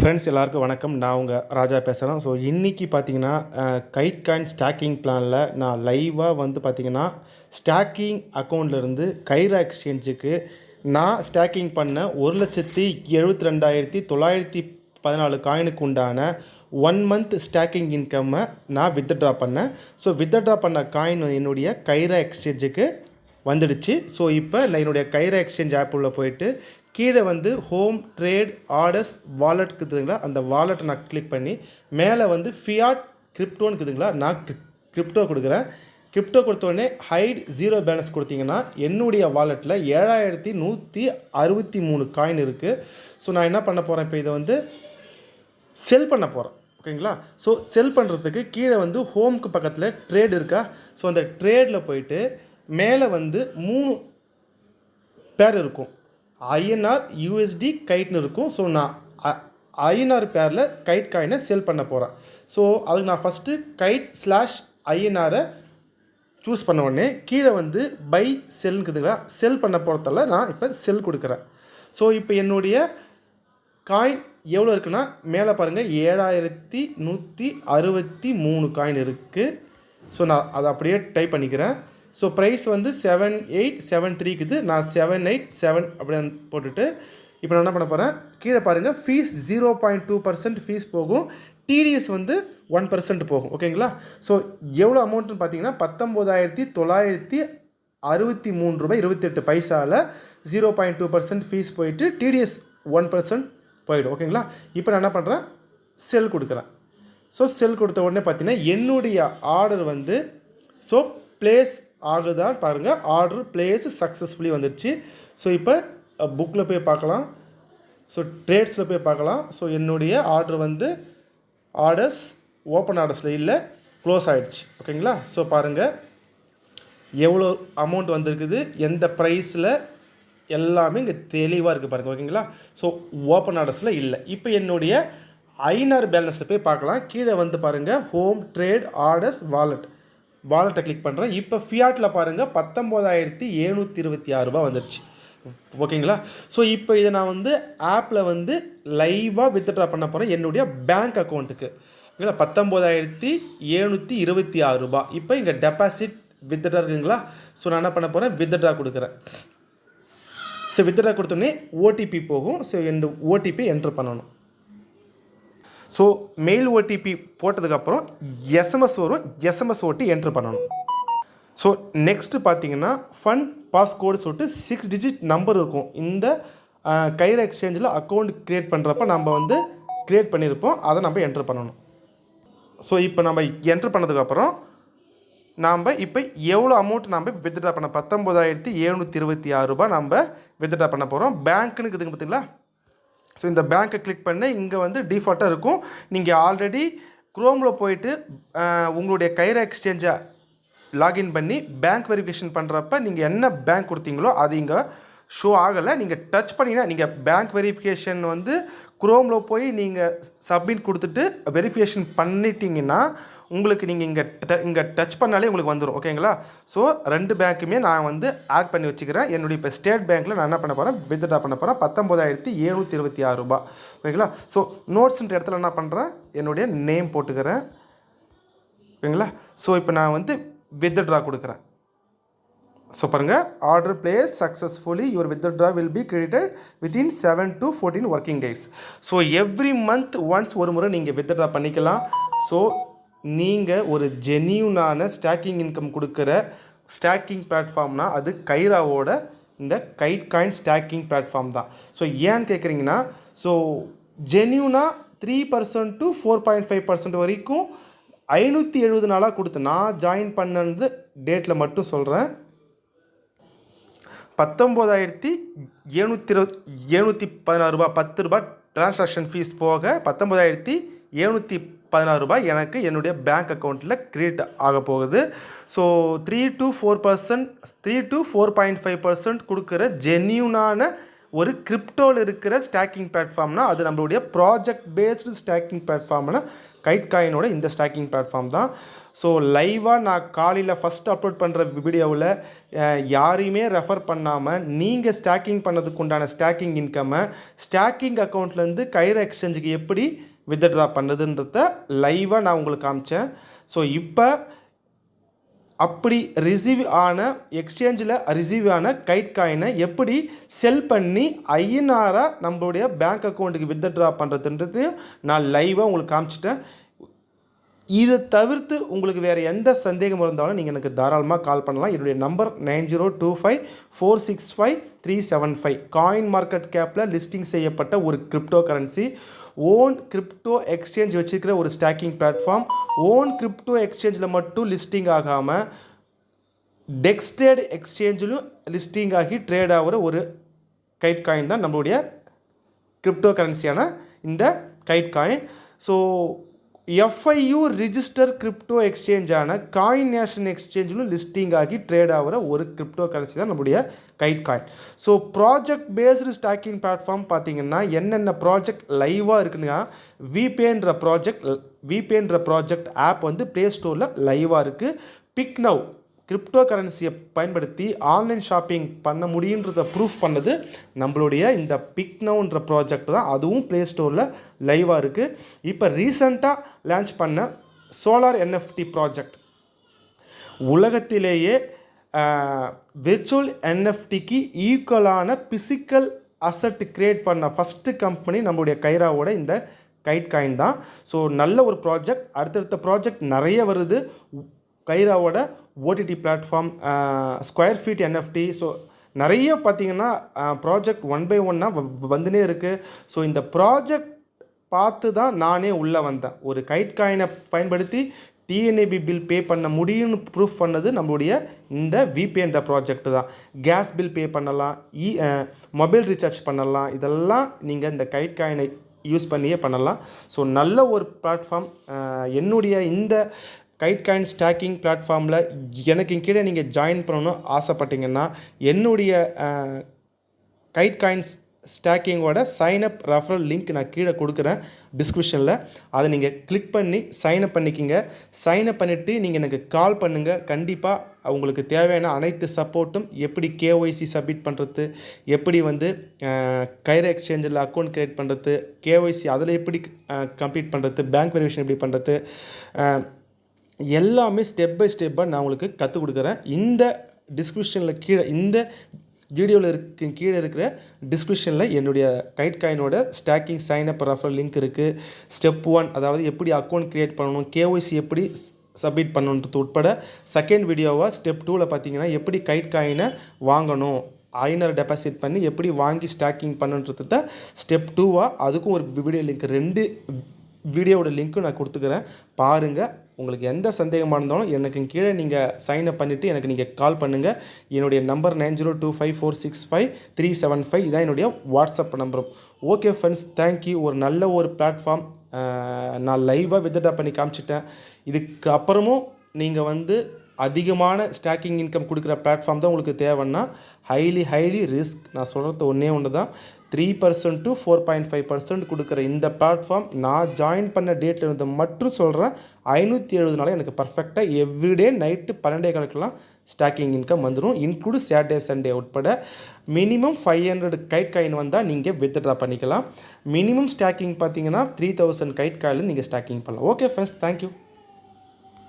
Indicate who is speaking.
Speaker 1: Friends எல்லாருக்கும் வணக்கம். நான் உங்கள் ராஜா பேசுகிறேன் ஸோ இன்றைக்கி பார்த்தீங்கன்னா கைட் காயின் ஸ்டாக்கிங் பிளானில் நான் லைவாக வந்து பார்த்தீங்கன்னா ஸ்டாக்கிங் அக்கௌண்ட்லேருந்து கைரா எக்ஸ்சேஞ்சுக்கு நான் ஸ்டாக்கிங் பண்ண ஒரு லட்சத்தி எழுபத்தி ரெண்டாயிரத்தி தொள்ளாயிரத்தி பதினாலு காயினுக்கு உண்டான ஒன் மந்த் ஸ்டாக்கிங் இன்கம்மை நான் வித்ட்ரா பண்ணேன். ஸோ வித்ட்ரா பண்ண காயின் என்னுடைய கைரா எக்ஸ்சேஞ்சுக்கு வந்துடுச்சு. ஸோ இப்போ நான் என்னுடைய கைரா எக்ஸ்சேஞ்ச் ஆப் உள்ளே போயிட்டு கீழே வந்து ஹோம் ட்ரேட் ஆர்டர்ஸ் வாலெட் இருக்குதுங்களா? அந்த வாலெட்டை நான் கிளிக் பண்ணி மேலே வந்து ஃபியாட் கிரிப்டோன்னு இருக்குதுங்களா? நான் கிரிப்டோ கொடுக்குறேன். கிரிப்டோ கொடுத்தோடனே ஹைட் ஜீரோ பேலன்ஸ் கொடுத்தீங்கன்னா என்னுடைய வாலெட்டில் ஏழாயிரத்தி நூற்றி அறுபத்தி மூணு காயின் இருக்குது ஸோ நான் என்ன பண்ண போகிறேன் இப்போ இதை வந்து செல் பண்ண போகிறேன் ஓகேங்களா? ஸோ செல் பண்ணுறதுக்கு கீழே வந்து ஹோம்க்கு பக்கத்தில் ட்ரேட் இருக்கா? ஸோ அந்த ட்ரேடில் போயிட்டு மேலே வந்து மூணு பேர் இருக்கும். ஐஎன்ஆர் யூஎஸ்டி கைட்னு இருக்கும். ஸோ நான் ஐஎன்ஆர் பேரில் கைட் காயினை செல் பண்ண போகிறேன் ஸோ அதுக்கு நான் ஃபஸ்ட்டு கைட் ஸ்லாஷ் ஐஎன்ஆரை சூஸ் பண்ண உடனே கீழே வந்து பை செல்லுக்குதுங்களா செல் பண்ண போகிறதால நான் இப்போ செல் கொடுக்குறேன். ஸோ இப்போ என்னுடைய காயின் எவ்வளோ இருக்குன்னா மேலே பாருங்கள் ஏழாயிரத்தி நூற்றி அறுபத்தி மூணு காயின் இருக்குது ஸோ நான் அதை அப்படியே டைப் பண்ணிக்கிறேன். ஸோ ப்ரைஸ் வந்து செவன் எயிட் செவன் த்ரீக்குது நான் செவன் எயிட் செவன் அப்படின்னு போட்டுட்டு இப்போ நான் என்ன பண்ண போகிறேன் கீழே பாருங்கள் fees zero point two percent fees போகும். டிடிஎஸ் வந்து ஒன் பர்சன்ட் போகும். ஓகேங்களா ஸோ எவ்வளோ அமௌண்ட்டுன்னு பார்த்தீங்கன்னா பத்தொம்போதாயிரத்தி தொள்ளாயிரத்தி அறுபத்தி மூணு ரூபாய் இருபத்தெட்டு பைசாவில் zero point two percent fees போயிட்டு டிடிஎஸ் ஒன் பர்சன்ட் போயிடும். ஓகேங்களா இப்போ நான் என்ன பண்ணுறேன் செல் கொடுக்குறேன். ஸோ செல் கொடுத்த உடனே பார்த்தீங்கன்னா என்னுடைய ஆர்டர் வந்து ஸோ ப்ளேஸ் ஆகுதான் பாருங்கள் ஆர்டர் பிளேஸ் சக்ஸஸ்ஃபுல்லி வந்துடுச்சு ஸோ இப்போ புக்கில் போய் பார்க்கலாம். ஸோ ட்ரேட்ஸில் போய் பார்க்கலாம். ஸோ என்னுடைய ஆர்டர் வந்து ஆர்டர்ஸ் ஓப்பன் ஆர்டர்ஸில் இல்லை க்ளோஸ் ஆகிடுச்சு ஓகேங்களா ஸோ பாருங்கள் எவ்வளோ அமௌண்ட் வந்திருக்குது? எந்த ப்ரைஸில் எல்லாமே இங்கே தெளிவாக இருக்குது பாருங்கள் ஓகேங்களா ஸோ ஓப்பன் ஆர்டர்ஸில் இல்லை. இப்போ என்னுடைய ஐநூறு பேலன்ஸில் போய் பார்க்கலாம். கீழே வந்து பாருங்கள் ஹோம் ட்ரேட் ஆர்டர்ஸ் வாலெட் வாலெட்டை கிளிக் பண்ணுறேன் இப்போ ஃபியாட்டில் பாருங்கள் பத்தொம்போதாயிரத்தி எழுநூற்றி இருபத்தி ஆறு ரூபா வந்துருச்சு. ஓகேங்களா? ஸோ இப்போ இதை நான் வந்து ஆப்பில் வந்து லைவாக வித்ட்ரா பண்ண போகிறேன் என்னுடைய பேங்க் அக்கௌண்ட்டுக்கு ஓகேங்களா? பத்தொம்போதாயிரத்தி எழுநூற்றி இருபத்தி ஆறு ரூபா இப்போ இங்கே டெபாசிட் வித்ட்ரா இருக்குங்களா? ஸோ நான் என்ன பண்ண போகிறேன் வித்ட்ரா கொடுக்குறேன். ஸோ வித்ட்ரா கொடுத்தோடனே ஓடிபி போகும். ஸோ என் ஓடிபி என்ட்ரு பண்ணணும். ஸோ மெயில் ஓடிபி போட்டதுக்கப்புறம் எஸ்எம்எஸ் வரும் எஸ்எம்எஸ் ஓட்டி என்ட்ரு பண்ணணும். ஸோ நெக்ஸ்ட்டு பார்த்தீங்கன்னா ஃபண்ட் பாஸ்கோடு சொல்லிட்டு சிக்ஸ் டிஜிட் நம்பர் இருக்கும். இந்த கைரா எக்ஸ்சேஞ்சில் அக்கௌண்ட் க்ரியேட் பண்ணுறப்ப நம்ம வந்து க்ரியேட் பண்ணியிருப்போம் அதை நம்ம என்ட்ரு பண்ணணும். ஸோ இப்போ நம்ம என்ட்ரு பண்ணதுக்கப்புறம் நாம் இப்போ எவ்வளோ அமௌண்ட் நம்ம வித்ட்ரா பண்ண? பத்தொம்போதாயிரத்தி எழுநூற்றி இருபத்தி ஆறு ரூபாய் நம்ம வித்ட்ரா பண்ண போகிறோம் பேங்க்குன்னு இருக்குதுங்க பார்த்தீங்களா ஸோ இந்த பேங்க்கை கிளிக் பண்ண இங்கே வந்து டிஃபால்ட்டாக இருக்கும். நீங்கள் ஆல்ரெடி குரோமில் போயிட்டு உங்களுடைய கைரா எக்ஸ்சேஞ்சை லாகின் பண்ணி பேங்க் வெரிஃபிகேஷன் பண்ணுறப்ப நீங்கள் என்ன பேங்க் கொடுத்தீங்களோ அது இங்கே ஷோ ஆகலை. நீங்கள் டச் பண்ணிங்கன்னா நீங்கள் பேங்க் வெரிஃபிகேஷன் வந்து குரோமில் போய் நீங்கள் சப்மிட் கொடுத்துட்டு வெரிஃபிகேஷன் பண்ணிட்டீங்கன்னா உங்களுக்கு நீங்கள் இங்கே ட இங்கே டச் பண்ணாலே உங்களுக்கு வந்துடும் ஓகேங்களா ஸோ ரெண்டு பேங்க்குமே நான் வந்து ஆட் பண்ணி வச்சுக்கிறேன். என்னுடைய இப்போ ஸ்டேட் பேங்க்கில் நான் என்ன பண்ண போகிறேன் வித்ட்ரா பண்ண போகிறேன் பத்தொம்போதாயிரத்தி எழுநூற்றி இருபத்தி ஆறு ரூபா ஓகேங்களா ஸோ நோட்ஸுன்ற இடத்துல என்ன பண்ணுறேன் என்னுடைய நேம் போட்டுக்கிறேன். ஓகேங்களா ஸோ இப்போ நான் வந்து வித்ட்ரா கொடுக்குறேன். ஸோ பாருங்கள் order place successfully your withdraw will be credited within seven to fourteen working days so every month once ஒரு முறை நீங்கள் வித்ட்ரா பண்ணிக்கலாம். ஸோ நீங்கள் ஒரு ஜென்யூனான ஸ்டாக்கிங் இன்கம் கொடுக்குற ஸ்டாக்கிங் பிளாட்ஃபார்ம்னா அது கைராவோட இந்த கைட் காயின் ஸ்டாக்கிங் பிளாட்ஃபார்ம் தான். ஸோ ஏன்னு கேட்குறீங்கன்னா so ஜென்யூனாக three percent to four point five percent வரைக்கும் ஐநூற்றி எழுபது நாளாக கொடுத்து நான் ஜாயின் பண்ணது டேட்டில் மட்டும் சொல்கிறேன் பத்தொம்போதாயிரத்தி எழுநூற்றி இருபது எழுநூற்றி பதினாறு ரூபா பத்து ரூபா ட்ரான்சாக்ஷன் ஃபீஸ் போக பத்தொம்போதாயிரத்தி எழுநூற்றி பதினாறு ரூபாய் எனக்கு என்னுடைய பேங்க் அக்கௌண்ட்டில் க்ரியேட் ஆக போகுது so three to four percent three to four point five percent கொடுக்குற ஜென்யூனான ஒரு கிரிப்டோவில் இருக்கிற ஸ்டாக்கிங் பிளாட்ஃபார்ம்னா அது நம்மளுடைய ப்ராஜெக்ட் பேஸ்டு ஸ்டாக்கிங் பிளாட்ஃபார்ம்னா கைட் காயினோட இந்த ஸ்டாக்கிங் பிளாட்ஃபார்ம் தான். ஸோ லைவாக நான் காலையில் ஃபஸ்ட் அப்லோட் பண்ணுற வீடியோவில் யாரையுமே ரெஃபர் பண்ணாமல் நீங்கள் ஸ்டாக்கிங் பண்ணதுக்கு உண்டான ஸ்டாக்கிங் இன்கம்மை ஸ்டாக்கிங் அக்கௌண்ட்லேருந்து கைரா எக்ஸ்சேஞ்சுக்கு எப்படி வித்ட்ரா பண்ணுதுன்றத லைவாக நான் உங்களுக்கு காமிச்சேன். ஸோ இப்போ அப்படி ரிசீவ் ஆன எக்ஸ்சேஞ்சில் ரிசீவ் ஆன கைட் காயினை எப்படி செல் பண்ணி ஐஎன்ஆராக நம்மளுடைய பேங்க் அக்கௌண்ட்டுக்கு வித்ட்ரா பண்ணுறதுன்றது நான் லைவாக உங்களுக்கு காமிச்சிட்டேன். இதை தவிர்த்து உங்களுக்கு வேறு எந்த சந்தேகம் இருந்தாலும் நீங்கள் எனக்கு தாராளமாக கால் பண்ணலாம். என்னுடைய number nine zero two five four six five three seven five. Coin market கேப்பில் லிஸ்டிங் செய்யப்பட்ட ஒரு crypto currency own crypto exchange வச்சுருக்கிற ஒரு ஸ்டாக்கிங் பிளாட்ஃபார்ம் ஓன் கிரிப்டோ எக்ஸ்சேஞ்சில் மட்டும் லிஸ்டிங் ஆகாமல் டெக்ஸ்டேட் எக்ஸ்சேஞ்சிலும் லிஸ்டிங் ஆகி ட்ரேட் ஆகிற ஒரு கைட் காயின் தான் நம்மளுடைய கிரிப்டோ கரன்சியான இந்த Kite coin so FIU register crypto எக்ஸ்சேஞ்சான coin nation எக்ஸ்சேஞ்சிலும் லிஸ்டிங் ஆகி ட்ரேட் ஆகிற ஒரு கிரிப்டோ கரன்சி தான் நம்முடைய Kite coin so project based staking platform பார்த்தீங்கன்னா என்னென்ன ப்ராஜெக்ட் லைவாக இருக்குன்னா விபேன்ற ப்ராஜெக்ட் விபேன்ற ப்ராஜெக்ட் ஆப் வந்து ப்ளே ஸ்டோரில் லைவாக இருக்குது பிக் நவ் கிரிப்டோ கரன்சியை பயன்படுத்தி ஆன்லைன் ஷாப்பிங் பண்ண முடியுன்றத ப்ரூஃப் பண்ணது நம்மளுடைய இந்த பிக்னவுன்ற ப்ராஜெக்ட் தான். அதுவும் ப்ளே ஸ்டோரில் லைவாக இருக்குது இப்போ ரீசண்டாக லான்ச் பண்ண சோலார் என்எஃப்டி ப்ராஜெக்ட் உலகத்திலேயே விர்ச்சுவல் என்எஃப்டிக்கு ஈக்குவலான பிசிக்கல் அசட் கிரியேட் பண்ண ஃபஸ்ட்டு கம்பெனி நம்மளுடைய கைராவோட இந்த கைட் காயின் தான். ஸோ நல்ல ஒரு ப்ராஜெக்ட் அடுத்தடுத்த ப்ராஜெக்ட் நிறைய வருது. கைராவோட OTT platform square feet NFT so நிறைய பார்த்தீங்கன்னா ப்ராஜெக்ட் ஒன் பை ஒன்னாக வந்துனே இருக்குது ஸோ இந்த ப்ராஜெக்ட் பார்த்து தான் நானே உள்ளே வந்தேன். ஒரு கைட் காயினை பயன்படுத்தி டிஎன்ஏபி பில் பே பண்ண முடியும்னு ப்ரூஃப் பண்ணது நம்மளுடைய இந்த விபிஎன்ற ப்ராஜெக்ட் தான். கேஸ் பில் பே பண்ணலாம் இ மொபைல் ரீசார்ஜ் பண்ணலாம். இதெல்லாம் நீங்கள் இந்த கைட் காயினை யூஸ் பண்ணியே பண்ணலாம். ஸோ நல்ல ஒரு பிளாட்ஃபார்ம் uh, என்னுடைய இந்த கைட் காயின் ஸ்டாக்கிங் பிளாட்ஃபார்மில் எனக்கு கீழே நீங்கள் ஜாயின் பண்ணணும்னு ஆசைப்பட்டீங்கன்னா என்னுடைய கைட் காயின்ஸ் ஸ்டாக்கிங்கோட சைனப் ரெஃபரல் லிங்க் நான் கீழே கொடுக்குறேன் டிஸ்கிரிப்ஷனில் அதை நீங்கள் கிளிக் பண்ணி சைனப் பண்ணிக்கிங்க. சைனப் பண்ணிவிட்டு நீங்கள் எனக்கு கால் பண்ணுங்கள் கண்டிப்பாக உங்களுக்கு தேவையான அனைத்து சப்போர்ட்டும் எப்படி கேஒய்சி சப்மிட் பண்ணுறது எப்படி வந்து கைர எக்ஸ்சேஞ்சில் அக்கௌண்ட் க்ரியேட் பண்ணுறது கேஒய்சி அதில் எப்படி கம்ப்ளீட் பண்ணுறது பேங்க் வெரிஃபிகேஷன் எப்படி பண்ணுறது எல்லாமே ஸ்டெப் பை ஸ்டெப்பாக நான் உங்களுக்கு கற்றுக் கொடுக்குறேன். இந்த டிஸ்கிரிப்ஷனில் கீழே இந்த வீடியோவில் இருக்க கீழே இருக்கிற டிஸ்கிரிப்ஷனில் என்னுடைய guide காயினோட staking sign up refer link இருக்குது ஸ்டெப் ஒன் அதாவது எப்படி அக்கௌண்ட் க்ரியேட் பண்ணணும் கேஒய்சி எப்படி சப்மிட் பண்ணணுன்றது உட்பட செகண்ட் வீடியோவாக ஸ்டெப் டூவில் பார்த்தீங்கன்னா எப்படி கைட் காயினை வாங்கணும் ஐநர் டெபாசிட் பண்ணி எப்படி வாங்கி ஸ்டாக்கிங் பண்ணுன்றது ஸ்டெப் டூவாக அதுக்கும் ஒரு வீடியோ லிங்க் ரெண்டு வீடியோவோட லிங்க்கும் நான் கொடுத்துக்கிறேன். பாருங்கள் உங்களுக்கு எந்த சந்தேகமாக இருந்தாலும் எனக்கு கீழே நீங்கள் சைன் அப் பண்ணிவிட்டு எனக்கு நீங்கள் கால் பண்ணுங்கள் என்னுடைய number nine zero two five four six five three seven five இதான் என்னுடைய வாட்ஸ்அப் நம்பரும் ஓகே ஃப்ரெண்ட்ஸ் தேங்க்யூ ஒரு நல்ல ஒரு பிளாட்ஃபார்ம் நான் லைவாக வித்ட்ரா பண்ணி காமிச்சிட்டேன். இதுக்கு அப்புறமும் நீங்கள் வந்து அதிகமான ஸ்டாக்கிங் இன்கம் கொடுக்குற பிளாட்ஃபார்ம் தான் உங்களுக்கு தேவைன்னா ஹைலி ஹைலி ரிஸ்க் நான் சொல்கிறது ஒன்றே ஒன்று தான் three percent to four point five percent கொடுக்குற இந்த பிளாட்ஃபார்ம் நான் ஜாயின் பண்ண டேட்டில் இருந்து மட்டும் சொல்கிறேன் ஐநூற்றி எழுபது நாள் எனக்கு பர்ஃபெக்டாக எவ்ரிடே நைட்டு பன்னெண்டே காலக்கெல்லாம் ஸ்டாக்கிங் இன்கம் வந்துடும் இன்க்ளூடு சாட்டர்டே சண்டே உட்பட minimum five hundred Kite coin வந்தால் நீங்கள் வித்ட்ரா பண்ணிக்கலாம். மினிமம் ஸ்டாக்கிங் பார்த்தீங்கன்னா த்ரீ தௌசண்ட் கைட் காயில் நீங்கள் ஸ்டாக்கிங் பண்ணலாம். Okay friends thank you